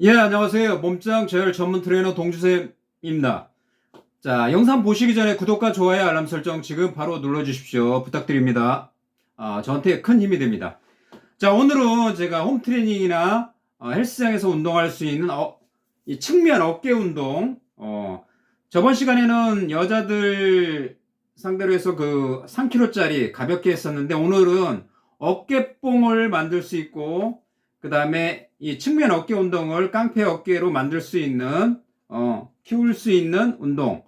예, 안녕하세요. 몸짱 저혈 전문 트레이너 동주쌤입니다. 자, 영상 보시기 전에 구독과 좋아요, 알람 설정 지금 바로 눌러주십시오. 부탁드립니다. 아, 저한테 큰 힘이 됩니다. 자, 오늘은 제가 홈 트레이닝이나 어, 헬스장에서 운동할 수 있는 어, 이 측면 어깨 운동, 어, 저번 시간에는 여자들 상대로 해서 그 3kg짜리 가볍게 했었는데 오늘은 어깨뽕을 만들 수 있고 그 다음에 이 측면 어깨 운동을 깡패 어깨로 만들 수 있는, 어, 키울 수 있는 운동.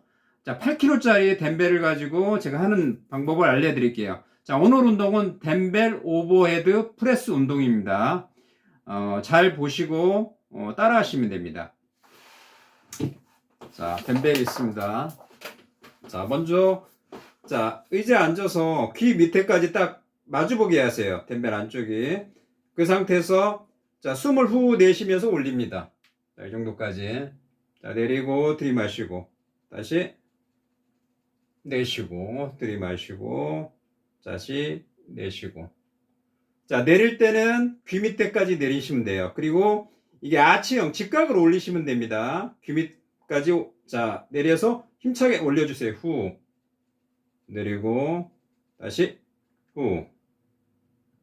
자, 8kg짜리 덤벨을 가지고 제가 하는 방법을 알려드릴게요. 자, 오늘 운동은 덤벨 오버헤드 프레스 운동입니다. 어, 잘 보시고, 어, 따라 하시면 됩니다. 자, 덤벨 있습니다. 자, 먼저, 자, 의자에 앉아서 귀 밑에까지 딱 마주보게 하세요. 덤벨 안쪽이. 그 상태에서 자, 숨을 후 내쉬면서 올립니다. 자, 이 정도까지. 자, 내리고 들이마시고 다시 내쉬고 들이마시고 다시 내쉬고. 자, 내릴 때는 귀 밑에까지 내리시면 돼요. 그리고 이게 아치형 직각으로 올리시면 됩니다. 귀 밑까지 자, 내려서 힘차게 올려 주세요. 후. 내리고 다시 후.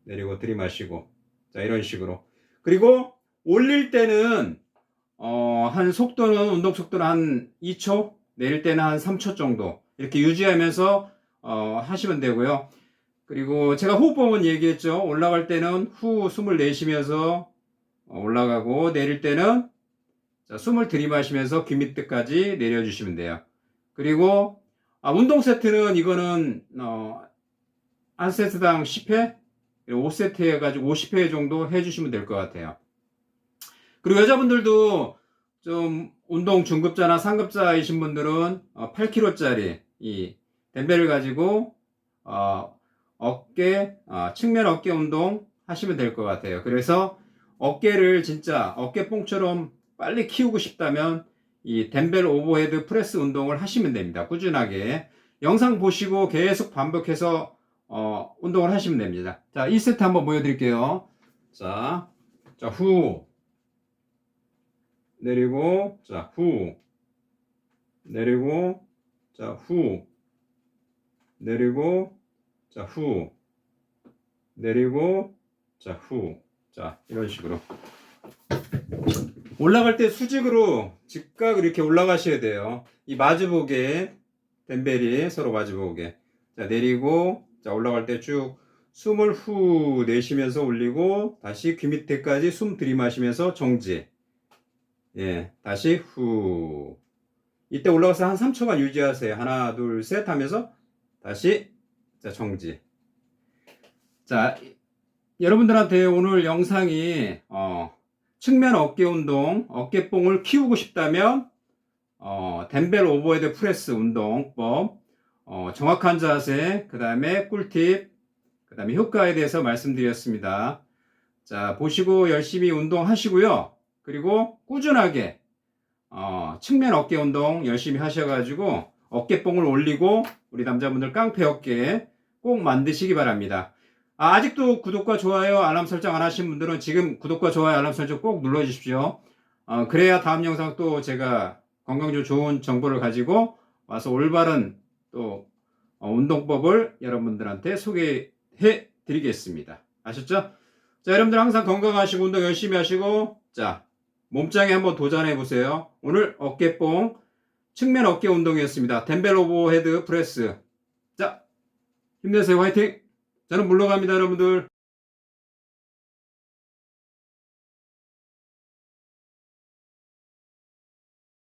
내리고 들이마시고. 자, 이런 식으로. 그리고 올릴 때는 어, 한 속도는 운동 속도는 한 2초, 내릴 때는 한 3초 정도 이렇게 유지하면서 어, 하시면 되고요. 그리고 제가 호흡법은 얘기했죠. 올라갈 때는 후 숨을 내쉬면서 어, 올라가고 내릴 때는 자, 숨을 들이마시면서 귀 밑에까지 내려주시면 돼요. 그리고 아, 운동 세트는 이거는 어, 한 세트당 10회 5세트 해가지고 50회 정도 해주시면 될 것 같아요. 그리고 여자분들도 좀 운동 중급자나 상급자이신 분들은 8kg짜리 이 덤벨을 가지고 어, 어깨 어, 측면 어깨 운동 하시면 될 것 같아요. 그래서 어깨를 진짜 어깨뽕처럼 빨리 키우고 싶다면 이 덤벨 오버헤드 프레스 운동을 하시면 됩니다. 꾸준하게 영상 보시고 계속 반복해서 어, 운동을 하시면 됩니다. 자, 1세트 한번 보여드릴게요. 자, 자, 후. 내리고, 자, 후. 내리고, 자, 후. 내리고, 자, 후. 내리고, 자, 후. 자, 이런 식으로. 올라갈 때 수직으로 직각으로 이렇게 올라가셔야 돼요. 이 마주보게, 덤벨이 서로 마주보게. 자, 내리고, 자, 올라갈 때 쭉 숨을 후 내쉬면서 올리고 다시 귀 밑에까지 숨 들이마시면서 정지. 예, 다시 후. 이때 올라가서 한 3초간 유지하세요. 하나, 둘, 셋 하면서 다시 자, 정지. 자, 여러분들한테 오늘 영상이 어, 측면 어깨 운동, 어깨뽕을 키우고 싶다면 어, 덤벨 오버헤드 프레스 운동법 어, 정확한 자세, 그 다음에 꿀팁, 그 다음에 효과에 대해서 말씀드렸습니다. 자, 보시고 열심히 운동하시고요. 그리고 꾸준하게, 어, 측면 어깨 운동 열심히 하셔가지고 어깨뽕을 올리고 우리 남자분들 깡패 어깨 꼭 만드시기 바랍니다. 아, 아직도 구독과 좋아요, 알람 설정 안 하신 분들은 지금 구독과 좋아요, 알람 설정 꼭 눌러주십시오. 어, 그래야 다음 영상 또 제가 건강주 좋은 정보를 가지고 와서 올바른 또 어, 운동법을 여러분들한테 소개해 드리겠습니다. 아셨죠? 자, 여러분들 항상 건강하시고 운동 열심히 하시고 자, 몸짱에 한번 도전해 보세요. 오늘 어깨뽕 측면 어깨 운동이었습니다. 덤벨 오버헤드 프레스. 자, 힘내세요. 화이팅! 저는 물러갑니다, 여러분들.